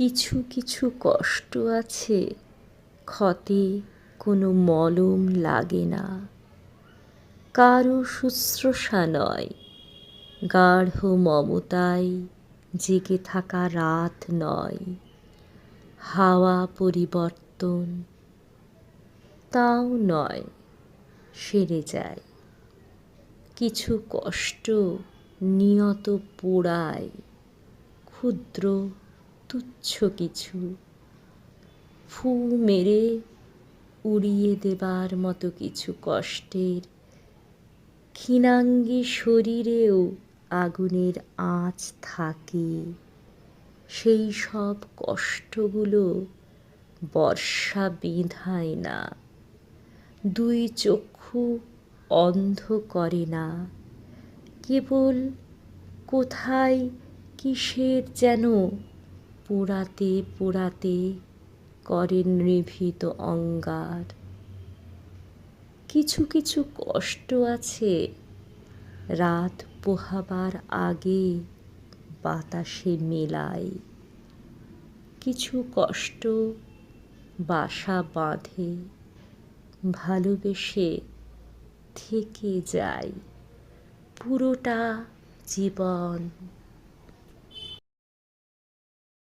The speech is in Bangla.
কিছু কিছু কষ্ট আছে, ক্ষতে কোনো মলম লাগে না। কারও শুশ্রূষা নয়, গাঢ় মমতায় জেগে থাকা রাত নয়। হাওয়া পরিবর্তন তাও নয়, সেরে যায়। কিছু কষ্ট নিয়ত পোড়ায়, ক্ষুদ্র তুচ্ছ কিছু। ফু মেরে উড়িয়ে দেবার মতো কিছু কষ্টের। ক্ষীণাঙ্গী শরীরেও আগুনের আঁচ থাকে। সেই সব কষ্টগুলো বর্ষা বেঁধায় না। দুই চক্ষু অন্ধ করে না। কেবল কোথায় কিসের যেন পোড়াতে পোড়াতে করে নিভৃত অঙ্গার। কিছু কিছু কষ্ট আছে রাত পোহাবার আগে বাতাসে মেলায় কিছু কষ্ট বাসা বাঁধে, ভালোবেসে থেকে যায়। পুরোটা জীবন